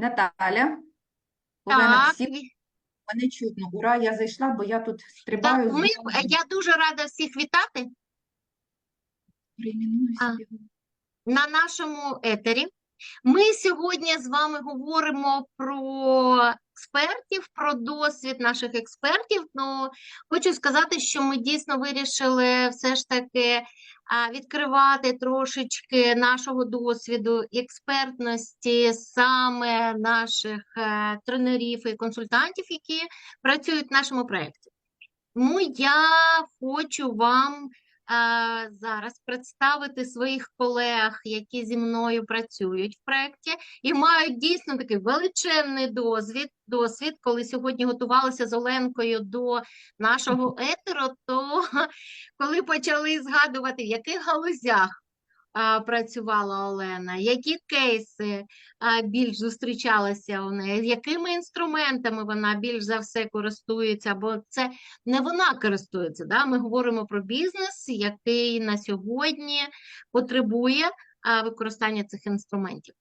Наталя, Олена, Так, всі ві- мене чутно. Ура, я зайшла, бо я тут стрибаю. так, з ми, я дуже рада всіх вітати Перейменую А. собі. на нашому етері. Ми сьогодні з вами говоримо про експертів, про досвід наших експертів. Ну, хочу сказати, що ми дійсно вирішили все ж таки відкривати трошечки нашого досвіду експертності саме наших е, тренерів і консультантів, які працюють в нашому проєкті. Тому я хочу вам зараз представити своїх колег, які зі мною працюють в проєкті і мають дійсно такий величезний досвід. Досвід, коли сьогодні готувалися з Оленкою до нашого етеру, то коли почали згадувати, в яких галузях працювала Олена, які кейси більш зустрічалися у неї, якими інструментами вона більш за все користується, бо це не вона користується. Да? Ми говоримо про бізнес, який на сьогодні потребує використання цих інструментів.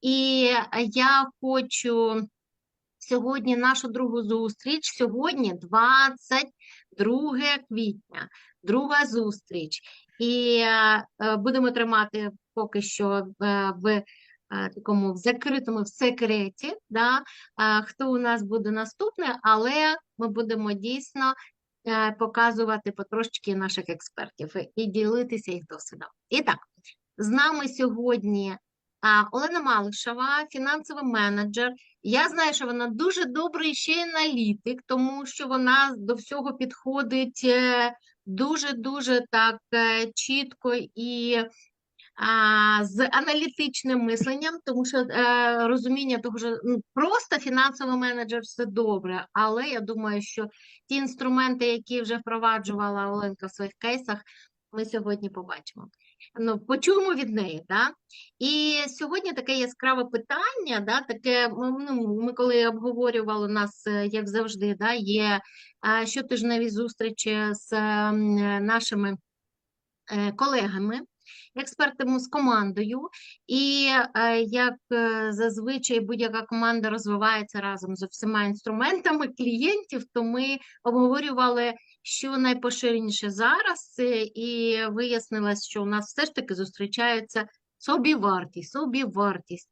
І я хочу сьогодні нашу другу зустріч. Сьогодні 22 квітня, друга зустріч. І е, е, будемо тримати поки що е, в е, такому в закритому в секреті, да, е, хто у нас буде наступний, але ми будемо дійсно е, показувати потрошки наших експертів і- ділитися їх досвідом. І так, з нами сьогодні Олена Малишева, фінансовий менеджер. Я знаю, що вона дуже добрий ще й аналітик, тому що вона до всього підходить е, дуже-дуже так е, чітко і а, з аналітичним мисленням, тому що а, розуміння того, що ну, просто фінансовий менеджер все добре, але я думаю, що ті інструменти, які вже впроваджувала Оленка в своїх кейсах, ми сьогодні побачимо. Ну, почуємо від неї, да? І сьогодні таке яскраве питання, да, таке, ну, ми коли обговорювали нас, е, як завжди, да, є щотижневі зустрічі з е, нашими е, колегами, експертами з командою, і як зазвичай будь-яка команда розвивається разом з всіма інструментами клієнтів, то ми обговорювали, що найпоширеніше зараз, і вияснилось, що у нас все ж таки зустрічаються собівартість, собівартість.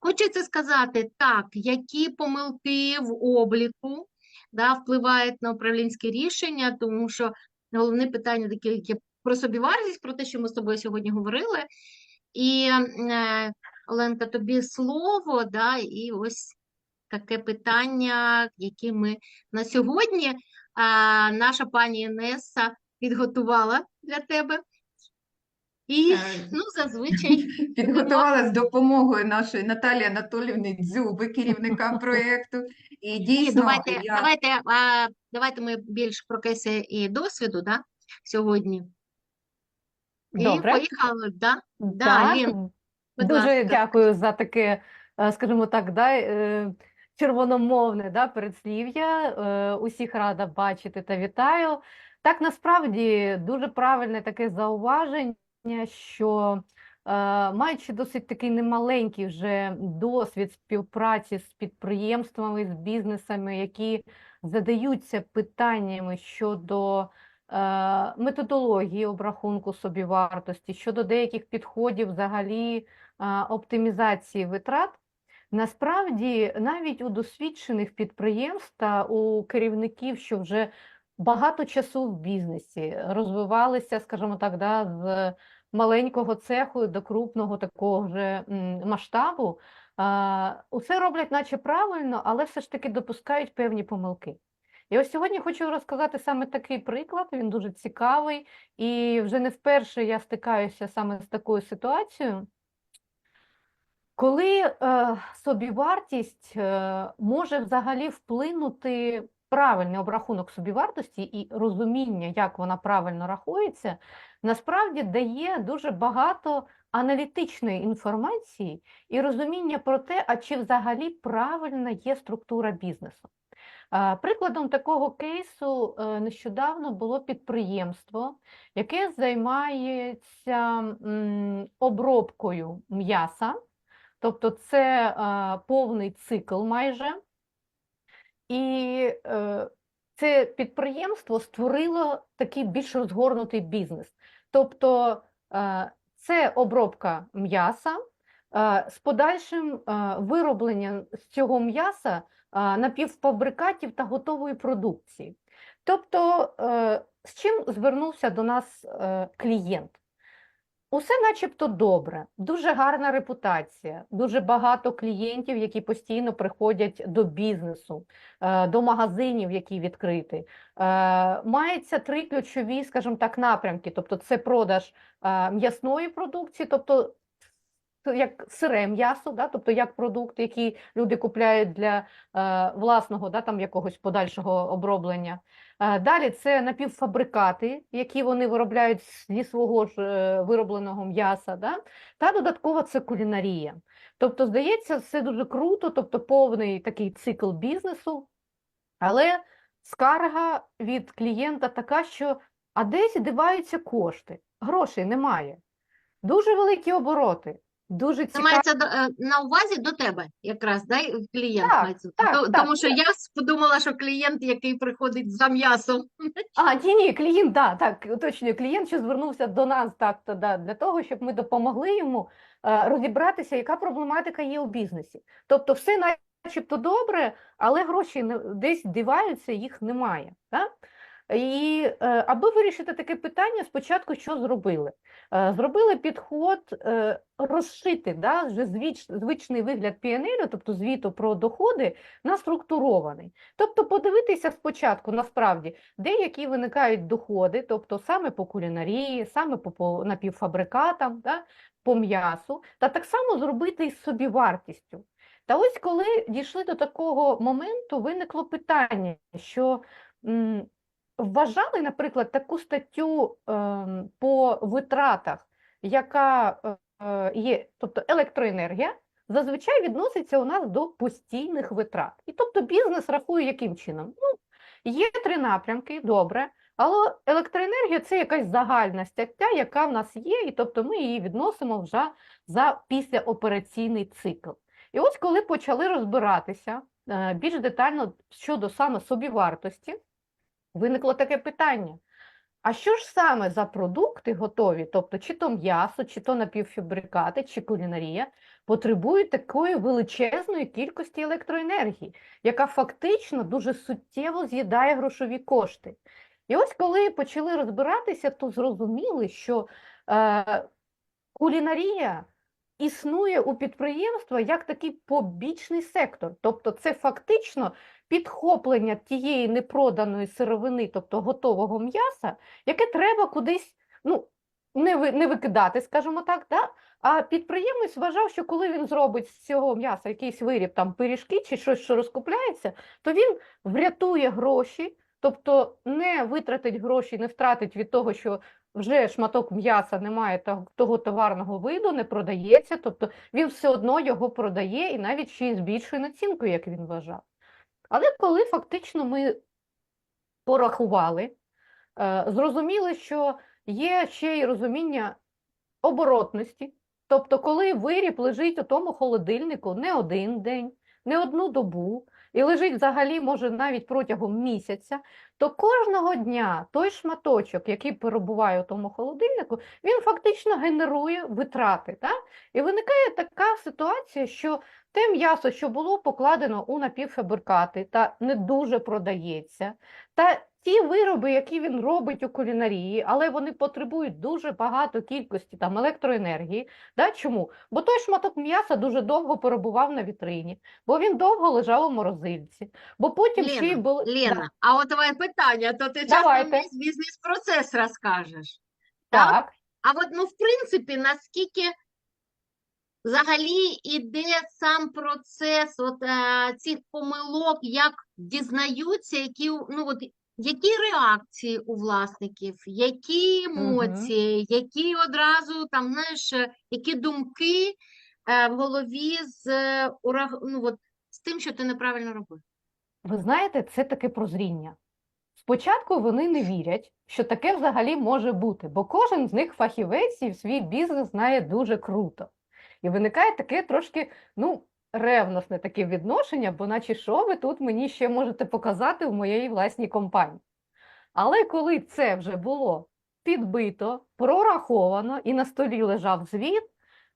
Хочеться сказати, так, які помилки в обліку да, впливають на управлінське рішення, тому що головне питання таке, яке про собівартість, про те, що ми з тобою сьогодні говорили. І, е, Оленка, тобі слово, да, і ось таке питання, яке ми на сьогодні наша пані Інеса підготувала для тебе. І, ну, зазвичай, Підготувала з допомогою нашої Наталії Анатоліївни Дзюби, керівника проєкту. І дійсно, давайте, я давайте, а, давайте ми більш про кейси і досвіду, да, сьогодні. І поїхали, да? Да, Так, Лін, дуже ласка. дякую за таке, е, скажімо так, да, е, червономовне да, передслів'я. Е, Усіх рада бачити та вітаю. Так, насправді дуже правильне таке зауваження, що е, маючи досить такий немаленький вже досвід співпраці з підприємствами, з бізнесами, які задаються питаннями щодо е, методології обрахунку собівартості, щодо деяких підходів взагалі а, оптимізації витрат. Насправді, навіть у досвідчених підприємств та у керівників, що вже багато часу в бізнесі розвивалися, скажімо так, да, з маленького цеху до крупного такого вже масштабу, усе роблять наче правильно, але все ж таки допускають певні помилки. І ось сьогодні хочу розказати саме такий приклад, він дуже цікавий, і вже не вперше я стикаюся саме з такою ситуацією, коли е, собівартість е, може взагалі вплинути правильний обрахунок собівартості і розуміння, як вона правильно рахується, насправді дає дуже багато аналітичної інформації і розуміння про те, а чи взагалі правильна є структура бізнесу. Е, Прикладом такого кейсу е, нещодавно було підприємство, яке займається м, обробкою м'яса тобто це е, повний цикл майже. І е, це підприємство створило такий більш розгорнутий бізнес. Тобто е, це обробка м'яса е, з подальшим е, виробленням з цього м'яса е, напівфабрикатів та готової продукції. Тобто, е, з чим звернувся до нас е, клієнт? Усе начебто добре, дуже гарна репутація, дуже багато клієнтів, які постійно приходять до бізнесу, е, до магазинів, які відкриті. Е, Мається три ключові, скажімо так, напрямки. Тобто це продаж е, м'ясної продукції, тобто як сире м'ясо, да, тобто як продукт, який люди купляють для е, власного да, там, якогось подальшого оброблення. Е, Далі це напівфабрикати, які вони виробляють зі свого ж е, виробленого м'яса, да? Та додатково це кулінарія. Тобто, здається, все дуже круто, тобто повний такий цикл бізнесу, але скарга від клієнта така, що а десь диваються кошти, грошей немає. Дуже великі обороти, дуже Це мається е, на увазі до тебе, якраз, да? клієнт Так, мається. так, То- так, Тому що я подумала, що клієнт, який приходить за м'ясом. А, ні, ні, клієнт, да, так, уточнюю, клієнт ще звернувся до нас так, то, да, для того, щоб ми допомогли йому е, розібратися, яка проблематика є у бізнесі. Тобто все начебто добре, але гроші десь діваються, їх немає. Да? І е, аби вирішити таке питання, спочатку що зробили? Е, Зробили підход е, розшити да, вже звич, звичний вигляд PNL, тобто звіту про доходи, на структурований. Тобто подивитися спочатку насправді, де які виникають доходи, тобто саме по кулінарії, саме по, напівфабрикатам, да, по м'ясу, та так само зробити із собівартістю. Та ось коли дійшли до такого моменту, виникло питання, що вважали, наприклад, таку статтю ем, по витратах, яка е, е, є, тобто електроенергія, зазвичай відноситься у нас до постійних витрат. І тобто бізнес рахує яким чином? Ну, є три напрямки, добре, але електроенергія це якась загальна стаття, яка в нас є, і тобто ми її відносимо вже за післяопераційний цикл. І ось коли почали розбиратися е, більш детально щодо саме собівартості, виникло таке питання. А що ж саме за продукти готові, тобто чи то м'ясо, чи то напівфабрикати, чи кулінарія, потребують такої величезної кількості електроенергії, яка фактично дуже суттєво з'їдає грошові кошти. І ось коли почали розбиратися, то зрозуміли, що е, кулінарія існує у підприємства як такий побічний сектор. Тобто це фактично підхоплення тієї непроданої сировини, тобто готового м'яса, яке треба кудись ну, не, ви, не викидати, скажімо так, да? а підприємець вважав, що коли він зробить з цього м'яса якийсь виріб, там пиріжки чи щось, що розкупляється, то він врятує гроші, тобто не витратить гроші, не втратить від того, що вже шматок м'яса немає того товарного виду, не продається, тобто він все одно його продає і навіть ще й збільшує націнку, як він вважав. Але коли фактично ми порахували, е, зрозуміли, що є ще й розуміння оборотності, тобто коли виріб лежить у тому холодильнику не один день, не одну добу, і лежить взагалі, може, навіть протягом місяця, то кожного дня той шматочок, який перебуває у тому холодильнику, він фактично генерує витрати. Так? І виникає така ситуація, що те м'ясо, що було покладено у напівфабрикати та не дуже продається, та ті вироби, які він робить у кулінарії, але вони потребують дуже багато кількості там електроенергії. Да? Чому? Бо той шматок м'яса дуже довго перебував на вітрині, бо він довго лежав у морозильці, бо потім ще й Лена. Да, а от давай питання, то ти часто весь бізнес-процес розкажеш. так? так. А от, ну, в принципі, наскільки взагалі іде сам процес от, е, цих помилок, як дізнаються, які, ну, от, які реакції у власників, які емоції, які одразу там, знаєш, е, які думки е, в голові з, е, урах- ну, от, з тим, що ти неправильно робив. Ви знаєте, це таке прозріння. Спочатку вони не вірять, що таке взагалі може бути, бо кожен з них фахівець і свій бізнес знає дуже круто. І виникає таке трошки, ну, ревностне таке відношення, бо наче що ви тут мені ще можете показати в моїй власній компанії. Але коли це вже було підбито, прораховано і на столі лежав звіт,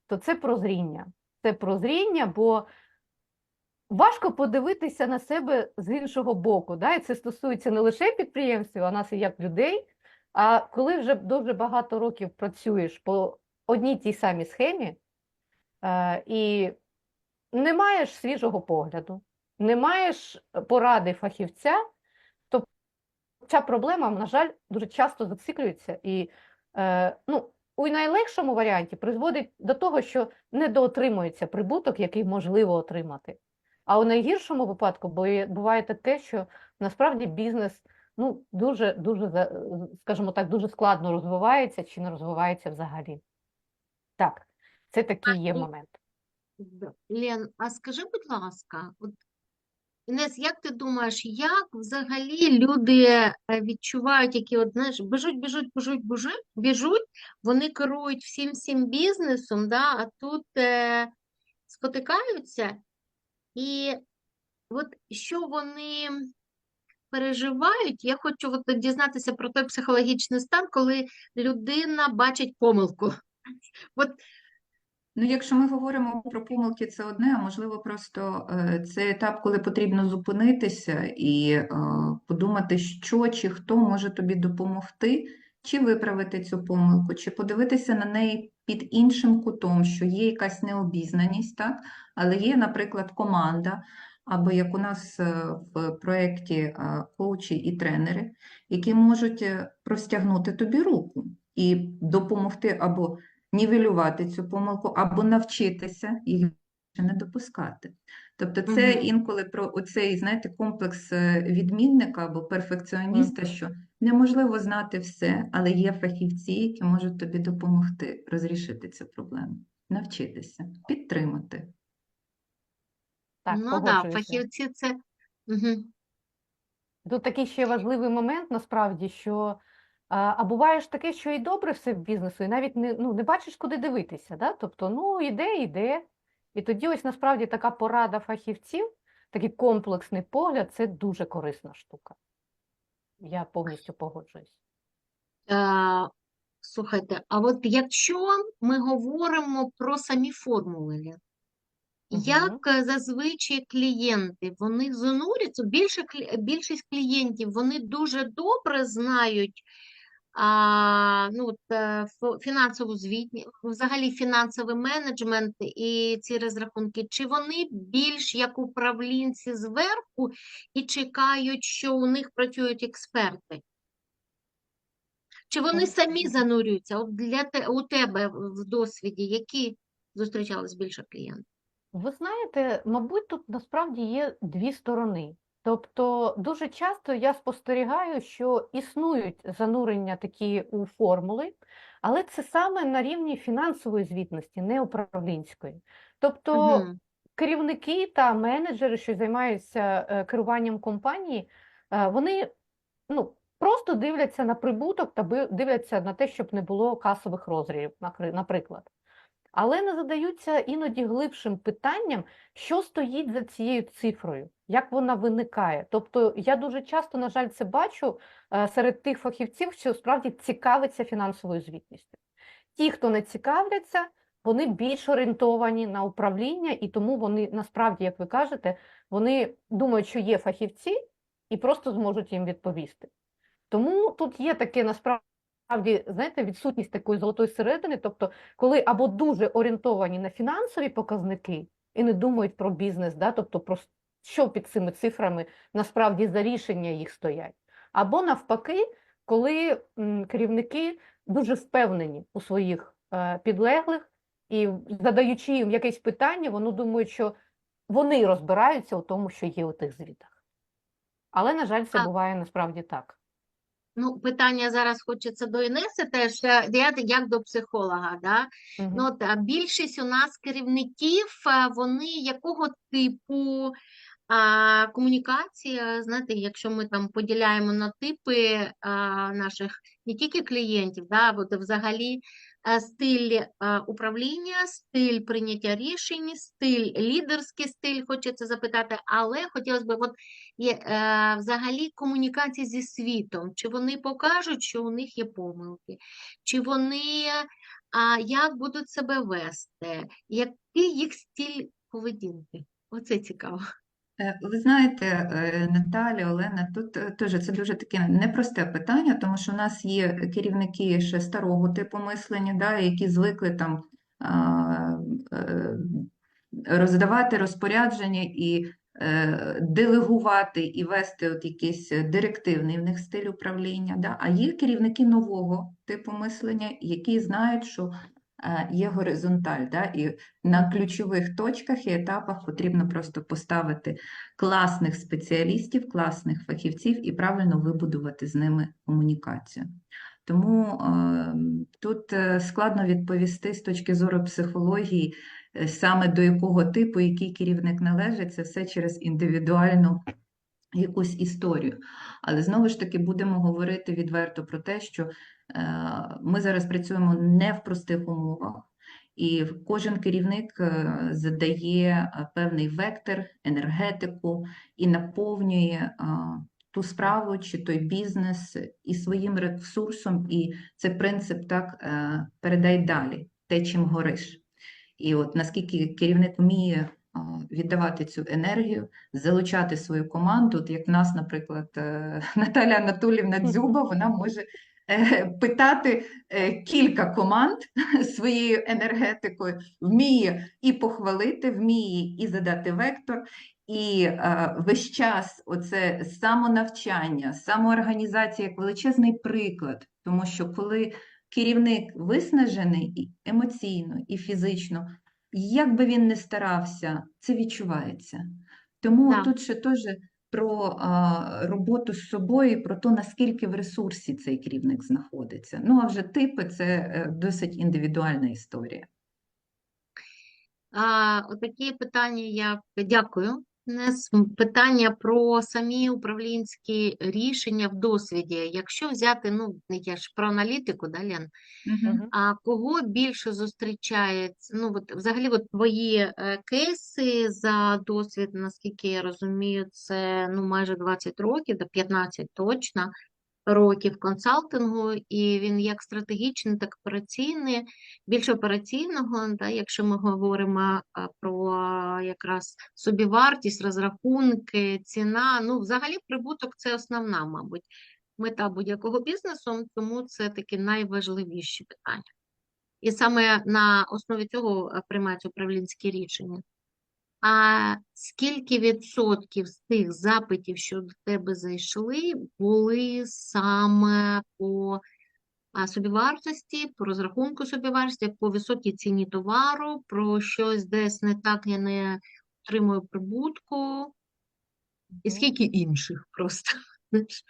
то це прозріння. Це прозріння, бо важко подивитися на себе з іншого боку. Да? І це стосується не лише підприємців, а нас і як людей. А коли вже дуже багато років працюєш по одній тій самій схемі, е, і не маєш свіжого погляду, не маєш поради фахівця, то ця проблема, на жаль, дуже часто зациклюється і е, ну, у найлегшому варіанті призводить до того, що недоотримується прибуток, який можливо отримати. А у найгіршому випадку буває таке, що насправді бізнес ну, дуже, дуже, скажімо так, дуже складно розвивається чи не розвивається взагалі. Так, це такий є момент. Лен, а скажи, будь ласка, от, Інес, як ти думаєш, як взагалі люди е, відчувають, які от, знаєш, біжуть, біжуть, біжуть, біжуть, біжуть, вони керують всім всім бізнесом, да, а тут е, спотикаються, і от що вони переживають, я хочу от дізнатися про той психологічний стан, коли людина бачить помилку. От Ну, якщо ми говоримо про помилки, це одне, а можливо, просто е, це етап, коли потрібно зупинитися і е, подумати, що чи хто може тобі допомогти, чи виправити цю помилку, чи подивитися на неї під іншим кутом, що є якась необізнаність, так? Але є, наприклад, команда, або як у нас е, в проєкті коучі і тренери, які можуть простягнути тобі руку і допомогти або нівелювати цю помилку або навчитися їх більше не допускати. Тобто це Мгм. інколи про оцей, знаєте, комплекс е, відмінника або перфекціоніста, Мгм. що неможливо знати все, але є фахівці, які можуть тобі допомогти розрішити цю проблему, навчитися, підтримати. Так, ну да, фахівці це. Угу. Тут такий ще важливий момент насправді, що а, буває ж таке, що і добре все в бізнесу, і навіть не, ну, не бачиш, куди дивитися. Да? Тобто, ну, іде, іде. І тоді ось насправді така порада фахівців, такий комплексний погляд, це дуже корисна штука. Я повністю погоджуюсь. Е, слухайте, а от якщо ми говоримо про самі формули, як зазвичай клієнти, вони зануряться, більше, більшість клієнтів, вони дуже добре знають а, ну, от, е, фінансову звітність, взагалі фінансовий менеджмент і ці розрахунки, чи вони більш як управлінці зверху і чекають, що у них працюють експерти? Чи вони самі занурюються? От для те, у тебе в досвіді, які зустрічались більше клієнтів? Ви знаєте, мабуть, тут насправді є дві сторони. Тобто дуже часто я спостерігаю, що існують занурення такі у формули, але це саме на рівні фінансової звітності, не управлінської. Тобто Мгм. керівники та менеджери, що займаються е, керуванням компанії, е, вони ну, просто дивляться на прибуток та дивляться на те, щоб не було касових розривів, накри- наприклад. Але не задаються іноді глибшим питанням, що стоїть за цією цифрою, як вона виникає. Тобто я дуже часто, на жаль, це бачу е, серед тих фахівців, що справді цікавиться фінансовою звітністю. Ті, хто не цікавляться, вони більш орієнтовані на управління, і тому вони насправді, як ви кажете, вони думають, що є фахівці, і просто зможуть їм відповісти. Тому тут є таке насправді, знаєте, відсутність такої золотої середини, тобто, коли або дуже орієнтовані на фінансові показники і не думають про бізнес, да, тобто про що під цими цифрами насправді за рішення їх стоять, або навпаки, коли керівники дуже впевнені у своїх е, підлеглих і задаючи їм якесь питання, вони думають, що вони розбираються у тому, що є у тих звітах. Але, на жаль, це буває насправді так. Ну, питання зараз хочеться до Інеси теж, е, я як до психолога, да? Угу. Ну, та більшість у нас керівників, вони якого типу а, комунікація, знаєте, якщо ми там поділяємо на типи а, наших не тільки клієнтів, да, от взагалі е, стиль е, управління, стиль прийняття рішень, стиль лідерський стиль, хочеться запитати, але хотілося б, от є е, взагалі комунікація зі світом, чи вони покажуть, що у них є помилки, чи вони як будуть себе вести, який їх стиль поведінки? Оце цікаво. Е, Ви знаєте, е, Наталя, Олена, тут е, теж це дуже таке непросте питання, тому що у нас є керівники ще старого типу мислення, да, які звикли там роздавати розпорядження і делегувати і вести от якийсь директивний в них стиль управління. Да? А є керівники нового типу мислення, які знають, що є горизонталь, да? і на ключових точках і етапах потрібно просто поставити класних спеціалістів, класних фахівців і правильно вибудувати з ними комунікацію. Тому е, тут е, складно відповісти з точки зору психології, е, саме до якого типу, який керівник належить, це все через індивідуальну якусь історію. Але знову ж таки будемо говорити відверто про те, що е, ми зараз працюємо не в простих умовах. І кожен керівник е, задає е, певний вектор, енергетику і наповнює ту справу чи той бізнес і своїм ресурсом, і це принцип так передай далі, те, чим гориш. І от наскільки керівник вміє віддавати цю енергію, залучати свою команду, от як в нас, наприклад, е, Наталя Анатолівна Дзюба, вона може е, питати е, кілька команд своєю енергетикою, вміє і похвалити, вміє і задати вектор, і е, весь час оце самонавчання, самоорганізація як величезний приклад, тому що коли керівник виснажений і емоційно, і фізично, як би він не старався, це відчувається. Тому Так. тут ще теж про а, роботу з собою, про те, наскільки в ресурсі цей керівник знаходиться. Ну, а вже типи це е, досить індивідуальна історія. А, отакі питання я дякую. Нес питання про самі управлінські рішення в досвіді. Якщо взяти, ну я ж про аналітику, да, Лен? угу. А кого більше зустрічається? Ну, от, взагалі, от твої е, кейси за досвід, наскільки я розумію, це ну, майже 20 років, до 15 точно років консалтингу, і він як стратегічний, так і операційний, більш операційного, да, якщо ми говоримо про якраз собівартість, розрахунки, ціна. Ну, взагалі, прибуток це основна, мабуть мета будь-якого бізнесу, тому це такі найважливіші питання. І саме на основі цього е, приймаються управлінські рішення. А скільки відсотків з тих запитів, що до тебе зайшли, були саме по собівартості, по розрахунку собівартості, по високій ціні товару, про щось десь не так я не отримую прибутку, і скільки інших просто знаєш,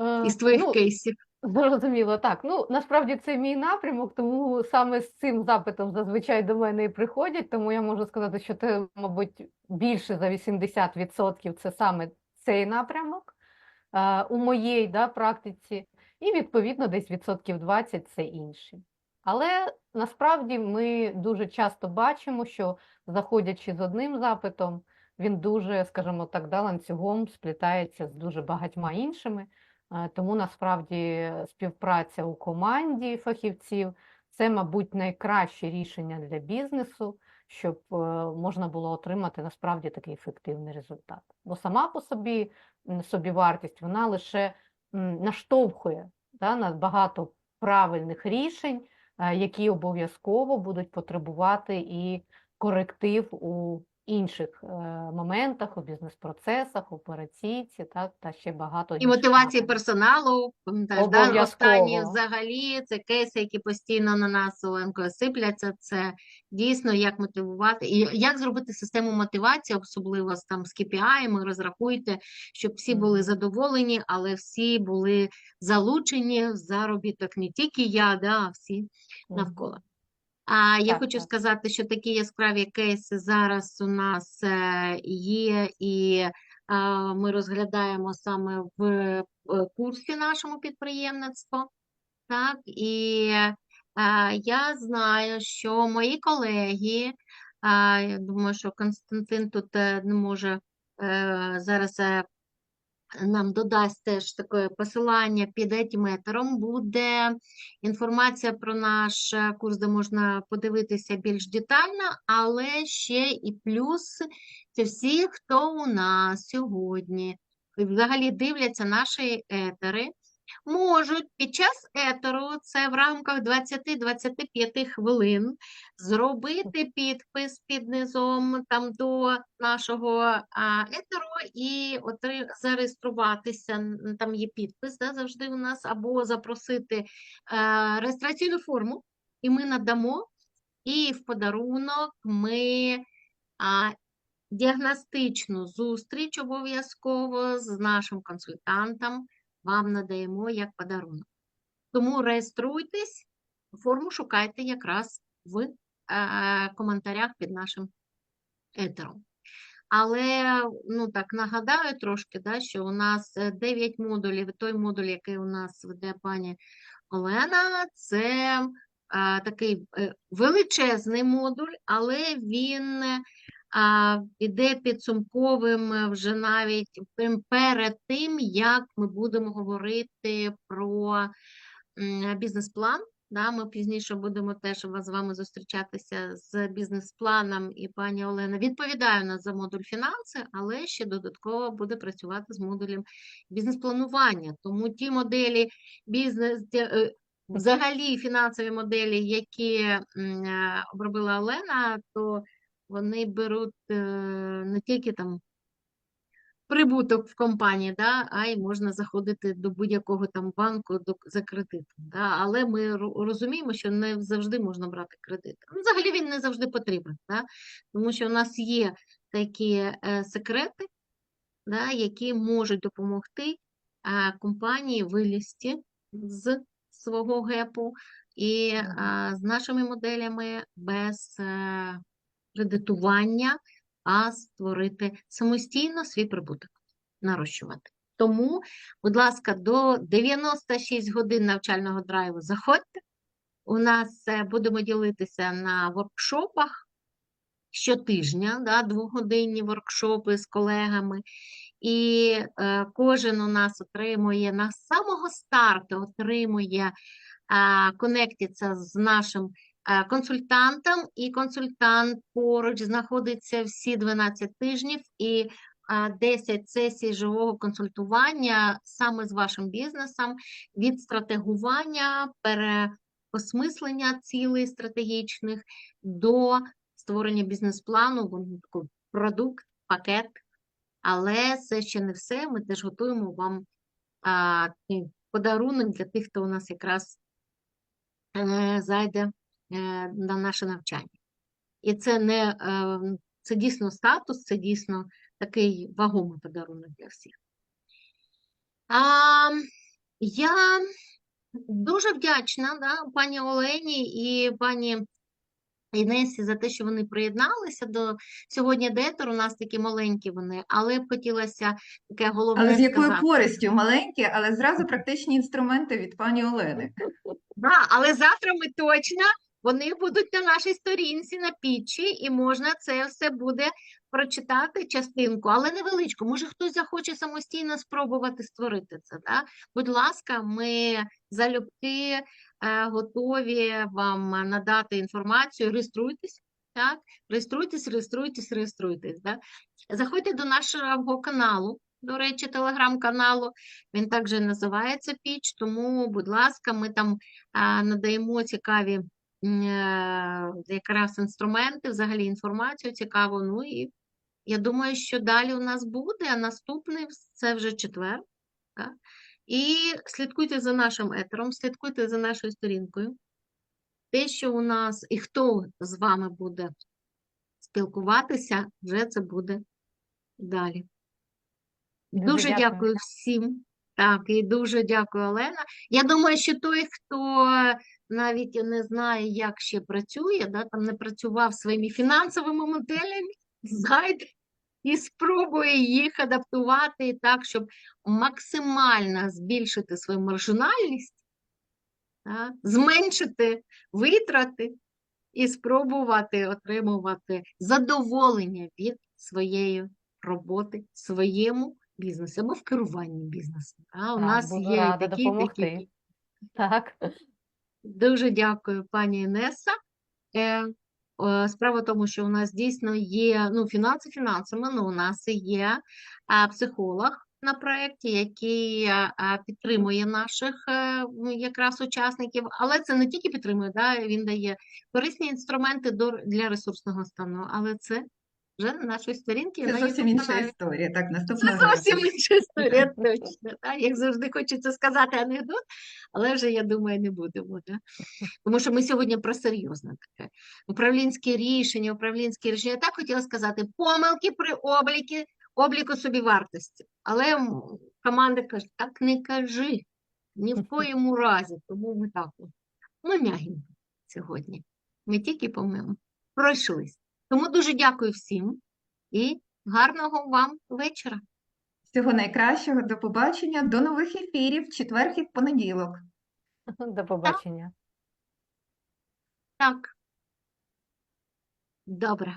Е, із твоїх ну, кейсів. Зрозуміло, так. Ну, насправді це мій напрямок, тому саме з цим запитом зазвичай до мене і приходять, тому я можу сказати, що це, мабуть, більше за 80% це саме цей напрямок е, у моїй да, практиці, і відповідно десь відсотків 20 це інші. Але насправді ми дуже часто бачимо, що заходячи з одним запитом, він дуже, скажімо так, да, ланцюгом сплітається з дуже багатьма іншими. Е, Тому насправді співпраця у команді фахівців це, мабуть, найкраще рішення для бізнесу, щоб е, можна було отримати насправді такий ефективний результат. Бо сама по собі собівартість вона лише наштовхує да, на багато правильних рішень, е, які обов'язково будуть потребувати і коректив у інших е, моментах, у бізнес-процесах, у операційці, так, та ще багато І мотивації персоналу, пам'ятаєш, да? останні взагалі це кейси, які постійно на нас Оленко сипляться. Це дійсно як мотивувати і як зробити систему мотивації, особливо з там з KPI, розрахуйте, щоб всі були задоволені, але всі були залучені в заробіток, не тільки я, да, а всі навколо. А я Так, хочу так. сказати, що такі яскраві кейси зараз у нас е, є, і е, ми розглядаємо саме в е, курсі нашому підприємництво. Так, і я знаю, що мої колеги, я думаю, що Константин тут е, не може е, зараз е, нам додасть теж таке посилання під етіметром. Буде інформація про наш е, курс, де можна подивитися більш детально, але ще і плюс це всі, хто у нас сьогодні взагалі дивляться наші етери. Можуть під час етеру, це в рамках 20-25 хвилин, зробити підпис під низом там до нашого етеру і зареєструватися. Там є підпис да, завжди у нас, або запросити е, реєстраційну форму, і ми надамо. І в подарунок ми а, діагностичну зустріч обов'язково з нашим консультантом вам надаємо як подарунок. Тому реєструйтесь, форму шукайте якраз в е, коментарях під нашим етером. Але ну так нагадаю трошки, да, що у нас 9 модулів, той модуль, який у нас веде пані Олена, це а, такий е, величезний модуль, але він іде підсумковим е, вже навіть перед тим, як ми будемо говорити про бізнес-план. Да, ми пізніше будемо теж з вами зустрічатися з бізнес-планом, і пані Олена відповідає нас за модуль фінанси, але ще додатково буде працювати з модулем бізнес-планування. Тому ті моделі бізнес, е, взагалі фінансові моделі, які е, обробила Олена, то вони беруть е, не тільки там прибуток в компанії, да, а й можна заходити до будь-якого там банку до, за кредитом. Да, але ми розуміємо, що не завжди можна брати кредит. Ну, Взагалі він не завжди потрібен, да, тому що у нас є такі е, секрети, да, які можуть допомогти е, компанії вилізти з свого гепу і е, з нашими моделями без кредитування, а створити самостійно свій прибуток, нарощувати. Тому, будь ласка, до 96 годин навчального драйву заходьте. У нас е, будемо ділитися на воркшопах щотижня, да, двогодинні воркшопи з колегами. І е, кожен у нас отримує на самого старту отримує е, конектиться з нашим консультантом, і консультант поруч знаходиться всі 12 тижнів і е, 10 сесій живого консультування саме з вашим бізнесом від стратегування, переосмислення цілей стратегічних до створення бізнес-плану, продукт, пакет. Але це ще не все. Ми теж готуємо вам а, подарунок для тих, хто у нас якраз е, зайде е, на наше навчання. І це не е, це дійсно статус, це дійсно такий вагомий подарунок для всіх. А, я дуже вдячна да, пані Олені і пані Інесі за те, що вони приєдналися до сьогодні детер. У нас такі маленькі вони, але б хотілося таке головне Але з якою сказати. користю маленькі, але зразу практичні інструменти від пані Олени. Да, але завтра ми точно вони будуть на нашій сторінці на пітчі, і можна це все буде прочитати частинку, але невеличку. Може, хтось захоче самостійно спробувати створити це. Да? Будь ласка, ми залюбки е, готові вам надати інформацію. Реєструйтесь. Так, реєструйтесь, реєструйтесь, реєструйтесь. Да? Заходьте до нашого каналу. До речі, телеграм-каналу. Він також називається Піч, тому, будь ласка, ми там а, надаємо цікаві е, якраз інструменти, взагалі інформацію цікаву. Ну і я думаю, що далі у нас буде, а наступний це вже четвер. Так? І слідкуйте за нашим етером, слідкуйте за нашою сторінкою. Те, що у нас і хто з вами буде спілкуватися, вже це буде далі. Дуже Дуже дякую. дякую всім. Так, і дуже дякую, Олена. Я думаю, що той, хто навіть не знає, як ще працює, да, там не працював своїми фінансовими моделями, зайде і спробує їх адаптувати так, щоб максимально збільшити свою маржинальність та, зменшити витрати і спробувати отримувати задоволення від своєї роботи, своєму бізнесі або в керуванні бізнесом. та. У Так, нас є такі, такі. Так. Дуже дякую, пані Інеса. Е, Справа в тому, що у нас дійсно є ну, фінанси фінансами, але у нас є психолог на проєкті, який підтримує наших е, ну, якраз учасників. Але це не тільки підтримує, да, він дає корисні інструменти для ресурсного стану, але це вже на нашій сторінці. Це зовсім інша історія. Так, Це наступного разу. зовсім інша історія, точно. Так? Як завжди хочеться сказати анекдот, але вже, я думаю, не будемо. Да? Тому що ми сьогодні про серйозне таке. Управлінське рішення, управлінське рішення. Так хотіла сказати, помилки при обліку, обліку собівартості. Але команда каже, так не кажи, ні в коєму разі. Тому ми так от, ну, м'ягенько сьогодні. Ми тільки помимо пройшлись. Тому дуже дякую всім і гарного вам вечора. Всього найкращого, до побачення, до нових ефірів, в четвер і в понеділок. До побачення. Так. Добре.